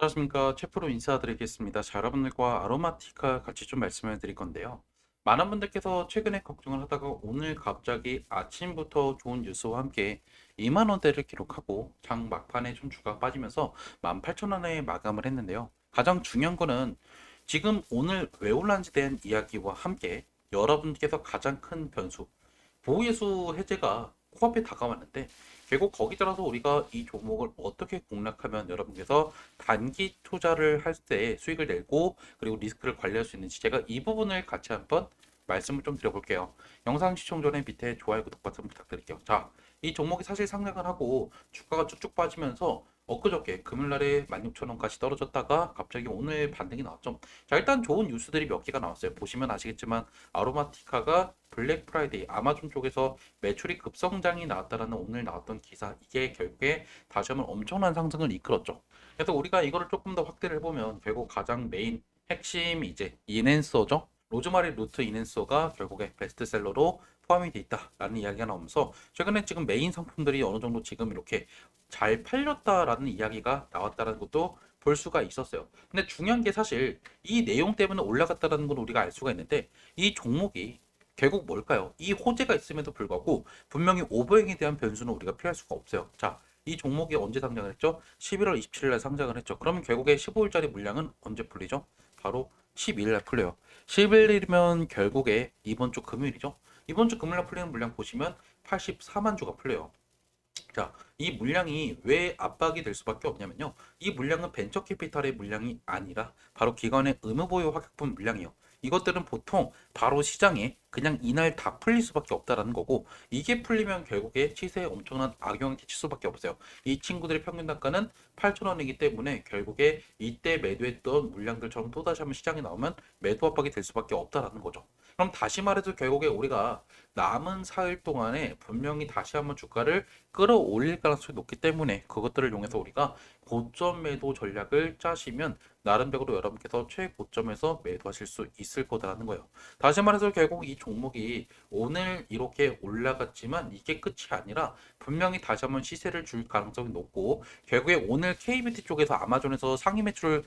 안녕하십니까. 최프로 인사드리겠습니다. 자, 여러분들과 아로마티카 같이 좀 말씀을 드릴 건데요. 많은 분들께서 최근에 걱정을 하다가 오늘 갑자기 아침부터 좋은 뉴스와 함께 2만 원대를 기록하고 장 막판에 좀 주가 빠지면서 18,000원에 마감을 했는데요. 가장 중요한 거는 지금 오늘 왜 올랐는지 대한 이야기와 함께 여러분께서 가장 큰 변수, 보호예수 해제가 코앞에 다가왔는데 결국 거기 따라서 우리가 이 종목을 어떻게 공략하면 여러분께서 단기 투자를 할 때 수익을 내고 그리고 리스크를 관리할 수 있는지 제가 이 부분을 같이 한번 말씀을 좀 드려볼게요. 영상 시청 전에 밑에 좋아요, 구독 버튼 부탁드릴게요. 자, 이 종목이 사실 상승을 하고 주가가 쭉쭉 빠지면서 엊그저께 금요일날에 16,000원까지 떨어졌다가 갑자기 오늘 반등이 나왔죠. 자, 일단 좋은 뉴스들이 몇 개가 나왔어요. 보시면 아시겠지만 아로마티카가 블랙 프라이데이 아마존 쪽에서 매출이 급성장이 나왔다라는 오늘 나왔던 기사 이게 결국에 다시 한번 엄청난 상승을 이끌었죠. 그래서 우리가 이거를 조금 더 확대를 해보면 결국 가장 메인 핵심 이제 이넨서죠. 로즈마리 루트 이넨서가 결국에 베스트셀러로 포함이 돼 있다라는 이야기가 나오면서 최근에 지금 메인 상품들이 어느 정도 지금 이렇게 잘 팔렸다라는 이야기가 나왔다라는 것도 볼 수가 있었어요. 근데 중요한 게 사실 이 내용 때문에 올라갔다라는 걸 우리가 알 수가 있는데 이 종목이 결국 뭘까요? 이 호재가 있음에도 불구하고 분명히 오버행에 대한 변수는 우리가 피할 수가 없어요. 자, 이 종목이 언제 상장을 했죠? 11월 27일 날 상장을 했죠. 그러면 결국에 15일짜리 물량은 언제 풀리죠? 바로 12일 날 풀려요. 11일이면 결국에 이번 주 금요일이죠. 이번 주 금요일 날 풀리는 물량 보시면 84만 주가 풀려요. 자, 이 물량이 왜 압박이 될 수밖에 없냐면요. 이 물량은 벤처 캐피탈의 물량이 아니라 바로 기관의 의무보유 확약분 물량이요. 이것들은 보통 바로 시장에 그냥 이날 다 풀릴 수밖에 없다라는 거고 이게 풀리면 결국에 시세에 엄청난 악영향이 끼칠 수밖에 없어요. 이 친구들의 평균 단가는 8,000원이기 때문에 결국에 이때 매도했던 물량들처럼 또다시 한번 시장에 나오면 매도 압박이 될 수밖에 없다라는 거죠. 그럼 다시 말해서 결국에 우리가 남은 사일 동안에 분명히 다시 한번 주가를 끌어올릴 가능성이 높기 때문에 그것들을 이용해서 우리가 고점 매도 전략을 짜시면 나름대로 여러분께서 최고점에서 매도하실 수 있을 거다라는 거예요. 다시 말해서 결국 이 종목이 오늘 이렇게 올라갔지만 이게 끝이 아니라 분명히 다시 한번 시세를 줄 가능성이 높고 결국에 오늘 KBT 쪽에서 아마존에서 상위 매출을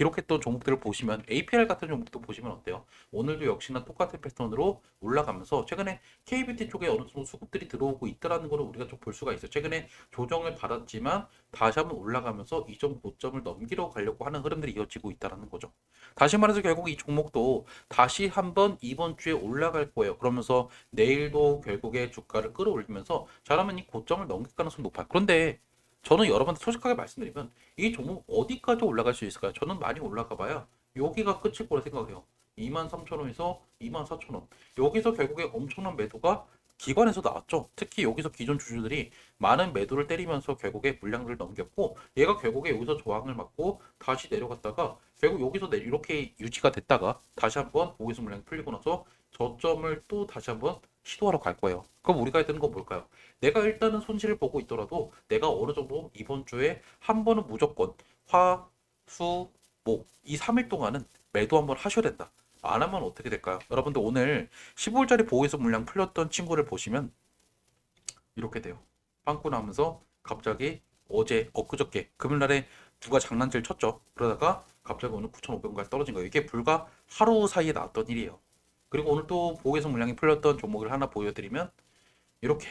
기록했던 종목들을 보시면 APR 같은 종목도 보시면 어때요? 오늘도 역시나 똑같은 패턴으로 올라가면서 최근에 KBT 쪽에 어느 정도 수급들이 들어오고 있다라는 거를 우리가 좀 볼 수가 있어요. 최근에 조정을 받았지만 다시 한번 올라가면서 이전 고점을 넘기려 가려고 하는 흐름들이 이어지고 있다라는 거죠. 다시 말해서 결국 이 종목도 다시 한번 이번 주에 올라갈 거예요. 그러면서 내일도 결국에 주가를 끌어올리면서 잘하면 이 고점을 넘길 가능성이 높아요. 그런데 저는 여러분한테 솔직하게 말씀드리면 이 종목 어디까지 올라갈 수 있을까요? 저는 많이 올라가 봐야 여기가 끝일 거라 생각해요. 23,000원에서 24,000원. 여기서 결국에 엄청난 매도가 기관에서 나왔죠. 특히 여기서 기존 주주들이 많은 매도를 때리면서 결국에 물량들을 넘겼고 얘가 결국에 여기서 저항을 맞고 다시 내려갔다가 결국 여기서 내- 이렇게 유지가 됐다가 다시 한번 보기서 물량이 풀리고 나서 저점을 또 다시 한번 시도하러 갈 거예요. 그럼 우리가 해야 되는 건 뭘까요? 내가 일단은 손실을 보고 있더라도 내가 어느 정도 이번 주에 한 번은 무조건 화, 수, 목 이 3일 동안은 매도 한번 하셔야 된다. 안 하면 어떻게 될까요? 여러분들 오늘 15일짜리 보호해서 물량 풀렸던 친구를 보시면 이렇게 돼요. 빵꾸 나면서 갑자기 어제 엊그저께 금요일날에 누가 장난질 쳤죠. 그러다가 갑자기 오늘 9,500원까지 떨어진 거예요. 이게 불과 하루 사이에 나왔던 일이에요. 그리고 오늘 또 보호해서 물량이 풀렸던 종목을 하나 보여드리면 이렇게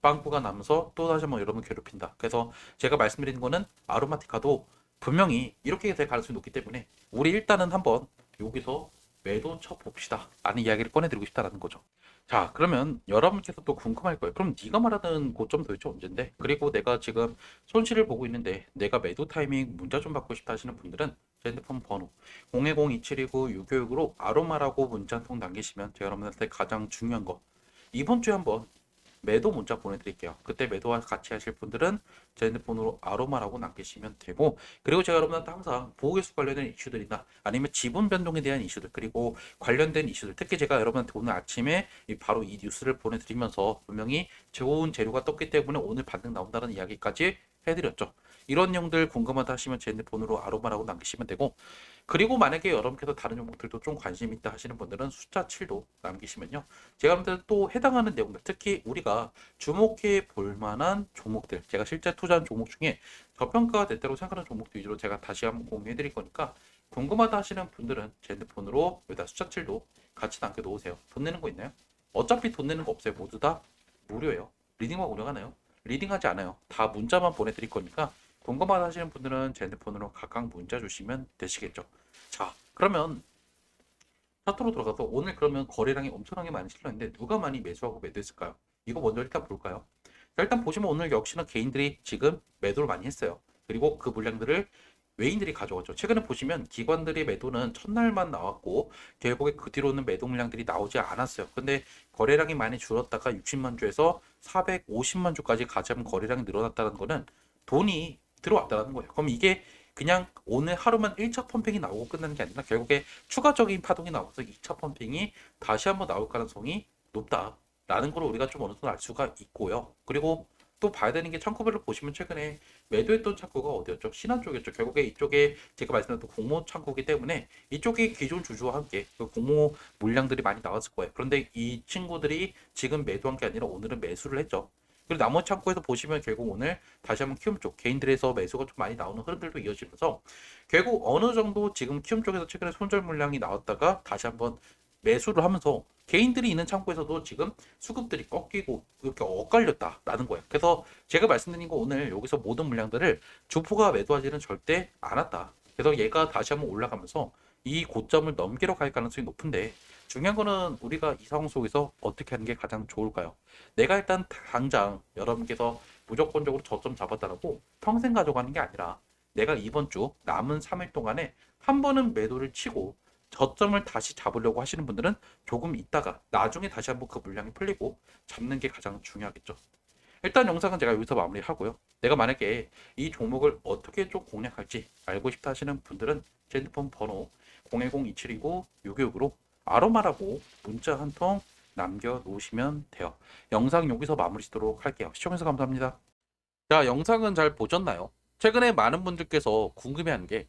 빵꾸가 나면서 또 다시 한번 여러분 괴롭힌다. 그래서 제가 말씀드리는 거는 아로마티카도 분명히 이렇게 될 가능성이 높기 때문에 우리 일단은 한번 여기서 매도 쳐 봅시다. 라는 이야기를 꺼내드리고 싶다라는 거죠. 자, 그러면 여러분께서 또 궁금할 거예요. 그럼 네가 말하는 고점 도대체 언젠데? 그리고 내가 지금 손실을 보고 있는데 내가 매도 타이밍 문자 좀 받고 싶다 하시는 분들은 제 핸드폰 번호 010-2729-666으로 아로마라고 문자 한 통 남기시면 제가 여러분한테 가장 중요한 거. 이번 주에 한번 매도 문자 보내드릴게요. 그때 매도와 같이 하실 분들은 제 핸드폰으로 아로마라고 남기시면 되고 그리고 제가 여러분한테 항상 보호개수 관련된 이슈들이나 아니면 지분 변동에 대한 이슈들 그리고 관련된 이슈들 특히 제가 여러분한테 오늘 아침에 이 바로 이 뉴스를 보내드리면서 분명히 좋은 재료가 떴기 때문에 오늘 반등 나온다는 이야기까지 해드렸죠. 이런 내용들 궁금하다 하시면 제 핸드폰으로 아로마라고 남기시면 되고 그리고 만약에 여러분께서 다른 종목들도 좀 관심 있다 하시는 분들은 숫자 7도 남기시면요. 제가 또 해당하는 내용들 특히 우리가 주목해 볼 만한 종목들 제가 실제 투자한 종목 중에 저평가가 됐다고 생각하는 종목들 위주로 제가 다시 한번 공유해 드릴 거니까 궁금하다 하시는 분들은 제 핸드폰으로 여기다 숫자 7도 같이 남겨 놓으세요. 돈 내는 거 있나요? 어차피 돈 내는 거 없어요. 모두 다 무료예요. 리딩만 운영하나요? 리딩하지 않아요. 다 문자만 보내드릴 거니까 궁금하다 하시는 분들은 제 핸드폰으로 각각 문자 주시면 되시겠죠. 자, 그러면 차트로 들어가서 오늘 그러면 거래량이 엄청나게 많이 실렸는데 누가 많이 매수하고 매도했을까요? 이거 먼저 일단 볼까요? 자, 일단 보시면 오늘 역시나 개인들이 지금 매도를 많이 했어요. 그리고 그 물량들을 외인들이 가져갔죠. 최근에 보시면 기관들의 매도는 첫날만 나왔고 결국에 그 뒤로는 매도 물량들이 나오지 않았어요. 근데 거래량이 많이 줄었다가 60만 주에서 450만 주까지 가장 거래량이 늘어났다는 거는 돈이 들어왔다는 거예요. 그럼 이게 그냥 오늘 하루만 1차 펌핑이 나오고 끝나는 게 아니라 결국에 추가적인 파동이 나와서 2차 펌핑이 다시 한번 나올 가능성이 높다라는 걸 우리가 좀 어느 정도 알 수가 있고요. 그리고 또 봐야 되는 게 창구별로 보시면 최근에 매도했던 창구가 어디였죠? 신한 쪽이었죠. 결국에 이쪽에 제가 말씀드렸던 공모 창구기 때문에 이쪽이 기존 주주와 함께 그 공모 물량들이 많이 나왔을 거예요. 그런데 이 친구들이 지금 매도한 게 아니라 오늘은 매수를 했죠. 그리고 나머지 창구에서 보시면 결국 오늘 다시 한번 키움 쪽 개인들에서 매수가 좀 많이 나오는 흐름들도 이어지면서 결국 어느 정도 지금 키움 쪽에서 최근에 손절 물량이 나왔다가 다시 한번 매수를 하면서 개인들이 있는 창구에서도 지금 수급들이 꺾이고 이렇게 엇갈렸다라는 거예요. 그래서 제가 말씀드린 거 오늘 여기서 모든 물량들을 주포가 매도하지는 절대 않았다. 그래서 얘가 다시 한번 올라가면서 이 고점을 넘기러 갈 가능성이 높은데 중요한 거는 우리가 이 상황 속에서 어떻게 하는 게 가장 좋을까요? 내가 일단 당장 여러분께서 무조건적으로 저점 잡았다라고 평생 가져가는 게 아니라 내가 이번 주 남은 3일 동안에 한 번은 매도를 치고 저점을 다시 잡으려고 하시는 분들은 조금 있다가 나중에 다시 한번 그 물량이 풀리고 잡는 게 가장 중요하겠죠. 일단 영상은 제가 여기서 마무리하고요. 내가 만약에 이 종목을 어떻게 좀 공략할지 알고 싶다 하시는 분들은 제 핸드폰 번호 010-2729-626으로 아로마라고 문자 한 통 남겨 놓으시면 돼요. 영상 여기서 마무리 짓도록 할게요. 시청해주셔서 감사합니다. 자, 영상은 잘 보셨나요? 최근에 많은 분들께서 궁금해하는 게